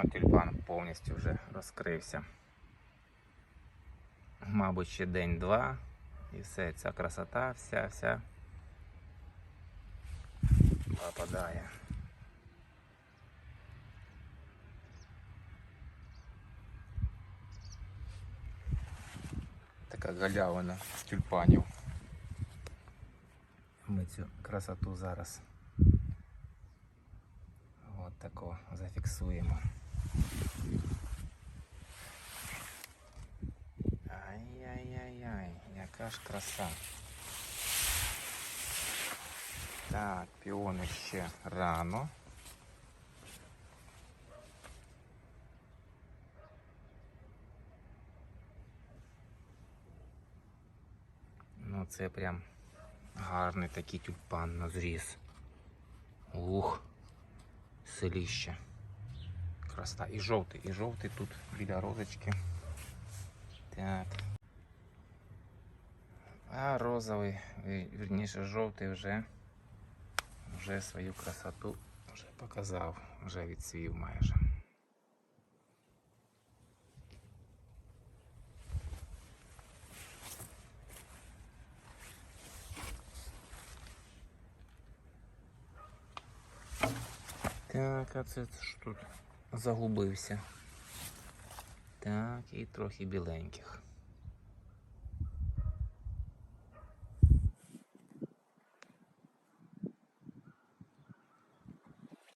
А тюльпан повністю вже розкрився. Мабуть, ще день-два. І все, ця красота, вся, вся попадає. Така галявина з тюльпанів. Ми цю красоту зараз от тако зафіксуємо. Яка ж краса. Так, піони ще рано. Ну, це прям гарний такий тюльпан на зріз. Ух, селіще. Красота. І жовтий, і жовтий тут біля розочки. Так. А розовий, ві- вірніше жовтий вже, вже свою красоту вже показав, вже відсвів майже. Так, а це ж тут загубився. Так, і трохи біленьких.